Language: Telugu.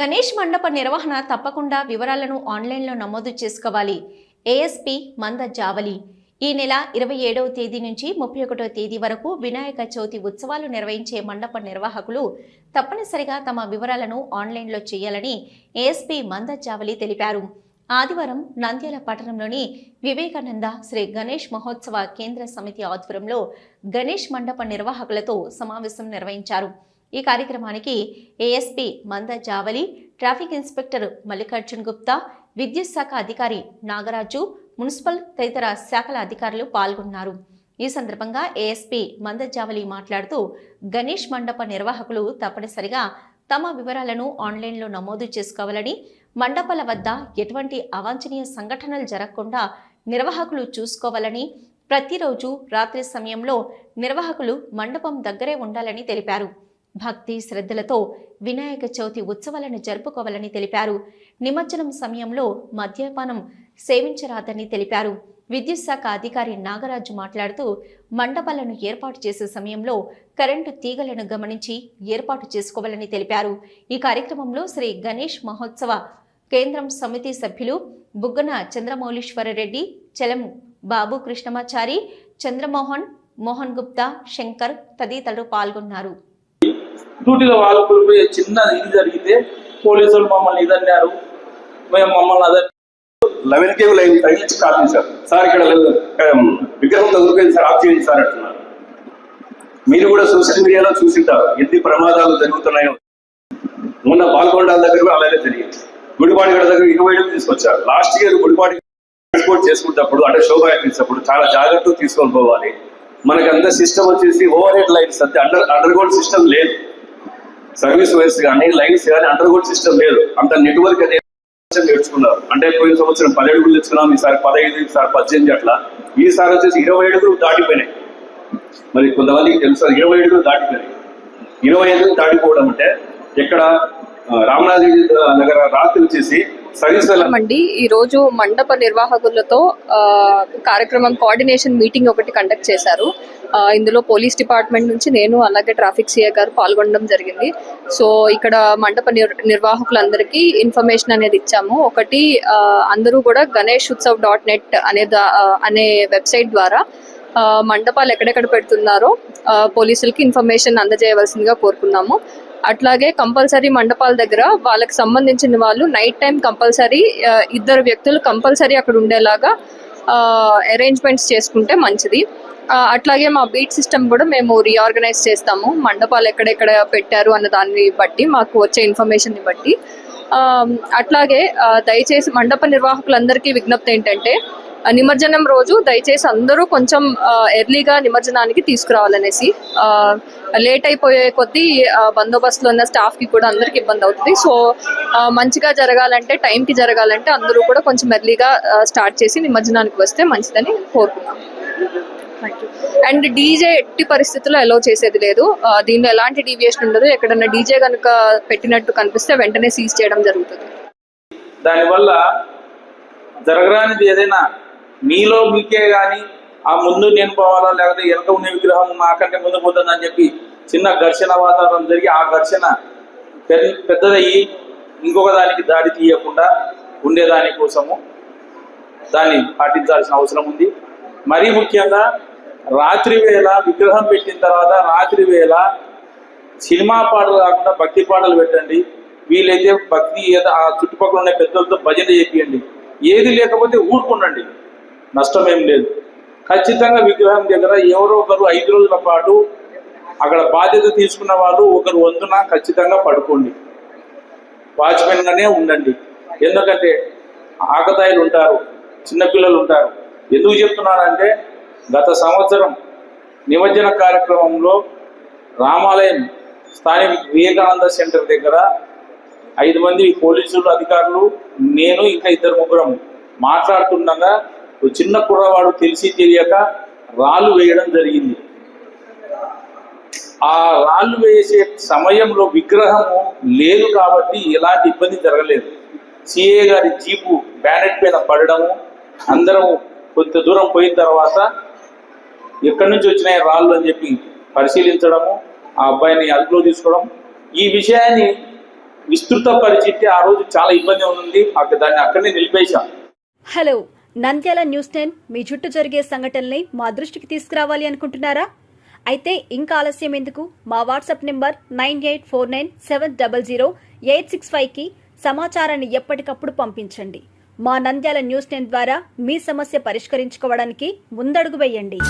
గణేష్ మండప నిర్వహణ తప్పకుండా వివరాలను ఆన్లైన్లో నమోదు చేసుకోవాలి. ఏఎస్పి మంద జావలి. ఈ నెల ఇరవై ఏడవ తేదీ నుంచి ముప్పై ఒకటో తేదీ వరకు వినాయక చవితి ఉత్సవాలు నిర్వహించే మండప నిర్వాహకులు తప్పనిసరిగా తమ వివరాలను ఆన్లైన్లో చేయాలని ఏఎస్పి మంద జావలి తెలిపారు. ఆదివారం నంద్యాల పట్టణంలోని వివేకానంద శ్రీ గణేష్ మహోత్సవ కేంద్ర సమితి ఆధ్వర్యంలో గణేష్ మండప నిర్వాహకులతో సమావేశం నిర్వహించారు. ఈ కార్యక్రమానికి ASP Manda Javali traffic inspector Mallikarjun Gupta విద్యుత్ శాఖ అధికారి నాగరాజు మున్సిపల్ తదితర శాఖల అధికారులు పాల్గొన్నారు. ఈ సందర్భంగా ఏఎస్పీ మంద జావలి మాట్లాడుతూ గణేష్ మండప నిర్వాహకులు తప్పనిసరిగా తమ వివరాలను ఆన్లైన్లో నమోదు చేసుకోవాలని మండపాల వద్ద ఎటువంటి అవాంఛనీయ సంఘటనలు జరగకుండా నిర్వాహకులు చూసుకోవాలని ప్రతిరోజు రాత్రి సమయంలో నిర్వాహకులు మండపం దగ్గరే ఉండాలని తెలిపారు. భక్తి శ్రద్ధలతో వినాయక చవితి ఉత్సవాలను జరుపుకోవాలని తెలిపారు. నిమజ్జనం సమయంలో మద్యపానం సేవించరాదని తెలిపారు. విద్యుత్ శాఖ అధికారి నాగరాజు మాట్లాడుతూ మండపాలను ఏర్పాటు చేసే సమయంలో కరెంటు తీగలను గమనించి ఏర్పాటు చేసుకోవాలని తెలిపారు. ఈ కార్యక్రమంలో శ్రీ గణేష్ మహోత్సవ కేంద్రం సమితి సభ్యులు బుగ్గన చంద్రమౌళీశ్వరరెడ్డి చలం బాబు కృష్ణమాచారి చంద్రమోహన్ మోహన్ గుప్తా శంకర్ తదితరులు పాల్గొన్నారు. డ్యూటీలో వాళ్ళు పోయి చిన్న ఇది జరిగితే పోలీసులు మమ్మల్ని ఇదన్నారు. మేము మమ్మల్ని అదే లెవెన్ కేవ్ లైన్ తగిలించి కాల్ సార్ ఇక్కడ విగ్రహం తగులుపోయింది సార్ ఆఫ్ చేయండి సార్ అంటున్నారు. మీరు కూడా సోషల్ మీడియాలో చూసింటారు ఎన్ని ప్రమాదాలు జరుగుతున్నాయో. మొన్న పాల్గొండాల దగ్గర కూడా అలాగే జరిగింది. గుడిపాడిగడ దగ్గర ఇరవై ఏడు తీసుకొచ్చారు. లాస్ట్ ఇయర్ గుడిపాడి ట్రాన్స్పోర్ట్ చేసుకున్నప్పుడు అంటే శోభాయాత్రించినప్పుడు చాలా జాగ్రత్తగా తీసుకొని పోవాలి. మనకంత సిస్టమ్ వచ్చేసి ఓవర్ హెడ్ లైన్స్ అంతే అండర్ అండర్ గ్రౌండ్ సిస్టమ్ లేదు. సర్వీస్ వైస్ కానీ లైన్స్ కానీ అండర్ గ్రౌండ్ సిస్టమ్ లేదు. అంత నెట్వర్క్ అనేది నేర్చుకున్నారు. అంటే పోయిన సంవత్సరం పది అడుగులు తెచ్చుకున్నాం ఈసారి పదహైదు ఈసారి పద్దెనిమిది అట్లా. ఈసారి వచ్చేసి ఇరవై అడుగులు దాటిపోయినాయి. మరి కొంతమందికి తెలుసు ఇరవై అడుగులు దాటిపోయినాయి. ఇరవై ఐదులు దాటిపోవడం అంటే ఇక్కడ రామనాథ్ నగర రాత్రి వచ్చేసి అండి ఈ రోజు మండప నిర్వాహకులతో కార్యక్రమం కోఆర్డినేషన్ మీటింగ్ ఒకటి కండక్ట్ చేశారు. ఇందులో పోలీస్ డిపార్ట్మెంట్ నుంచి నేను అలాగే ట్రాఫిక్ సిఐ గారు పాల్గొనడం జరిగింది. సో ఇక్కడ మండప నిర్ నిర్వాహకులందరికీ ఇన్ఫర్మేషన్ అనేది ఇచ్చాము. ఒకటి అందరూ కూడా గణేష్ ఉత్సవ్ డాట్ నెట్ అనే దా- అనే వెబ్సైట్ ద్వారా మండపాలు ఎక్కడెక్కడ పెడుతున్నారో పోలీసులకి ఇన్ఫర్మేషన్ అందజేయవలసిందిగా కోరుకున్నాము. అట్లాగే కంపల్సరీ మండపాల దగ్గర వాళ్ళకి సంబంధించిన వాళ్ళు నైట్ టైం కంపల్సరీ ఇద్దరు వ్యక్తులు కంపల్సరీ అక్కడ ఉండేలాగా అరేంజ్మెంట్స్ చేసుకుంటే మంచిది. అట్లాగే మా బీట్ సిస్టమ్ కూడా మేము రీఆర్గనైజ్ చేస్తాము. మండపాలు ఎక్కడెక్కడ పెట్టారు అన్న దాన్ని బట్టి మాకు వచ్చే ఇన్ఫర్మేషన్ని బట్టి. అట్లాగే దయచేసి మండప నిర్వాహకులందరికీ విజ్ఞప్తి ఏంటంటే నిమజ్జనం రోజు దయచేసి అందరూ కొంచెం ఎర్లీగా నిమజ్జనానికి తీసుకురావాలనేసి లేట్ అయిపోయే కొద్దీ బందోబస్తులో ఉన్న స్టాఫ్కి కూడా అందరికి ఇబ్బంది అవుతుంది. సో మంచిగా జరగాలంటే టైంకి జరగాలంటే అందరూ కూడా కొంచెం ఎర్లీగా స్టార్ట్ చేసి నిమజ్జనానికి వస్తే మంచిదని కోరుకున్నాం అండ్ డీజే ఎట్టి పరిస్థితుల్లో అలో చేసేది లేదు. దీనిలో ఎలాంటి డీవియేషన్ ఉండదు. ఎక్కడన్నా డీజే కనుక పెట్టినట్టు కనిపిస్తే వెంటనే సీజ్ చేయడం జరుగుతుంది. దానివల్ల జరగరానిది ఏదైనా మీలో మీకే కానీ ఆ ముందు నేను పోవాలా లేకపోతే వెనక ఉన్న విగ్రహం నాకంటే ముందు పోతుందని చెప్పి చిన్న ఘర్షణ వాతావరణం జరిగి ఆ ఘర్షణ పెద్దదయ్యి ఇంకొక దానికి దాడి తీయకుండా ఉండేదాని కోసము దాన్ని పాటించాల్సిన అవసరం ఉంది. మరీ ముఖ్యంగా రాత్రి వేళ విగ్రహం పెట్టిన తర్వాత రాత్రి వేళ సినిమా పాటలు కాకుండా భక్తి పాటలు పెట్టండి. వీలైతే భక్తి ఆ చుట్టుపక్కల ఉన్న పెద్దలతో భజన చేపియండి. ఏది లేకపోతే ఊరుకుండండి. నష్టం ఏం లేదు. ఖచ్చితంగా విగ్రహం దగ్గర ఎవరో ఒకరు ఐదు రోజుల పాటు అక్కడ బాధ్యత తీసుకున్న వాళ్ళు ఒకరు వంతున ఖచ్చితంగా పడుకోండి. వాచ్మెన్గానే ఉండండి. ఎందుకంటే ఆకతాయిలు ఉంటారు చిన్నపిల్లలు ఉంటారు. ఎందుకు చెప్తున్నారంటే గత సంవత్సరం నిమజ్జన కార్యక్రమంలో రామాలయం స్థానిక వివేకానంద సెంటర్ దగ్గర ఐదు మంది పోలీసులు అధికారులు నేను ఇంకా ఇద్దరు ముగ్గురం మాట్లాడుతుండగా ఒక చిన్న కుర్రవాడు తెలిసి తెలియక రాళ్ళు వేయడం జరిగింది. ఆ రాళ్ళు వేసే సమయంలో విగ్రహము లేదు కాబట్టి ఎలాంటి ఇబ్బంది జరగలేదు. సిఏ గారి జీపు బ్యానెట్ పైన పడడము అందరం కొంత దూరం పోయిన తర్వాత ఎక్కడి నుంచి వచ్చినాయి రాళ్ళు అని చెప్పి పరిశీలించడము ఆ అబ్బాయిని అదుపులో తీసుకోవడం. ఈ విషయాన్ని విస్తృత పరిచితే ఆ రోజు చాలా ఇబ్బంది ఉంది దాన్ని అక్కడనే నిలిపేశాం. హలో నంద్యాల న్యూస్ టెన్ మీ చుట్టూ జరిగే సంఘటనల్ని మా దృష్టికి తీసుకురావాలి అనుకుంటున్నారా? అయితే ఇంకా ఆలస్యం ఎందుకు? మా WhatsApp number nine eight four nine seven double zero eight six ఫైవ్కి సమాచారాన్ని ఎప్పటికప్పుడు పంపించండి. మా నంద్యాల న్యూస్ టెన్ ద్వారా మీ సమస్య పరిష్కరించుకోవడానికి ముందడుగు వేయండి.